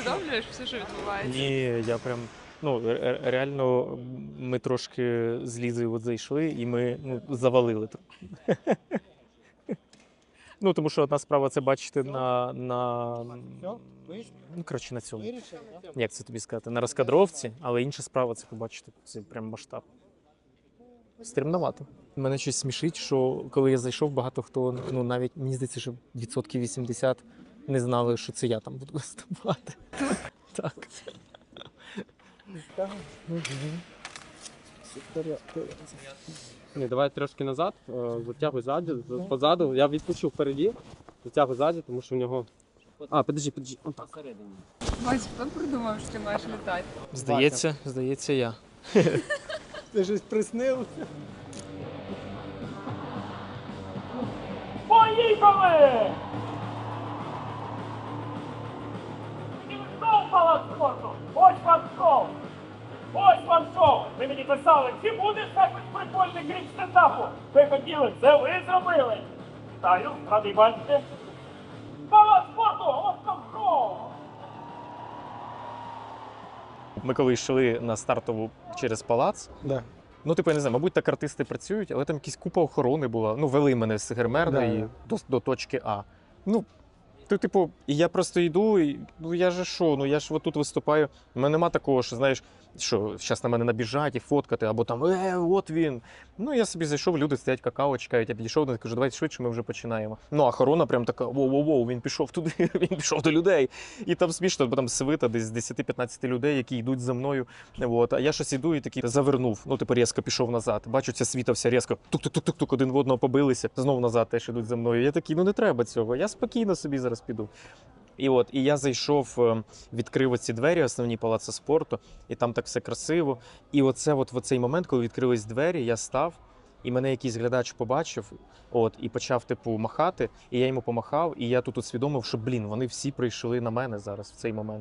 усвідомлюєш все, що відбувається? Ні, я прям. Ну, ре- ре- реально, ми трошки з Лізою от зайшли і ми ну, завалили. Ну, тому що одна справа це бачити на, на, ну, коротше, на цьому. Як це тобі сказати? На розкадровці, але інша справа це побачити це прям масштаб. Стримновато. Мене щось смішить, що коли я зайшов, багато хто, ну навіть мені здається, що відсотків 80 не знали, що це я там буду виступати. Так. Ні, давай трошки назад, е, затягуй ззаді, позаду. Я відпущу впереді, затягуй ззаді, тому що в нього. А, подожди, подожди. Отак. Вась, хто придумав, що ти маєш літати? Здається, здається, я. Ти щось приснилося? Поїхали! Спорту! Ось вам шоу! Ось вам шоу! Ви мені писали, чи буде якось прикольний крім стендапу? Ви хотіли, це ви зробили! Вітаю, радий бачити! Палац спорту! Ось вам шоу! Ми коли йшли на стартову через палац. Да. Ну, типу, я не знаю, мабуть, так артисти працюють, але там якась купа охорони була. Ну, вели мене з гримерної Да, да. до, до точки А. Ну, то, типу, я просто йду, і ну я же що, ну я ж отут виступаю. У мене нема такого, що знаєш, що зараз на мене набіжать і фоткати, або там е, от він. Ну я собі зайшов, люди стоять какао, чекають. Я підійшов до кажу, давайте швидше, ми вже починаємо. Ну, а охорона прям така: воу-воу-воу, він пішов туди, він пішов до людей. І там смішно, бо там свита десь з 10-15 людей, які йдуть за мною. От, а я щось іду і такий завернув. Ну, типу, різко пішов назад. Бачу, ця світа вся різко тук-тук-тук-тук, один в одного побилися, знову назад теж ідуть за мною. Я такий, ну не треба цього. Я спокійно собі зараз піду. І от, і я зайшов, е, відкрив оці двері, основні палаци спорту, і там так все красиво. І оце, от в цей момент, коли відкрились двері, я став, і мене якийсь глядач побачив, от, і почав, типу, махати, і я йому помахав, і я тут усвідомив, що блін, вони всі прийшли на мене зараз в цей момент.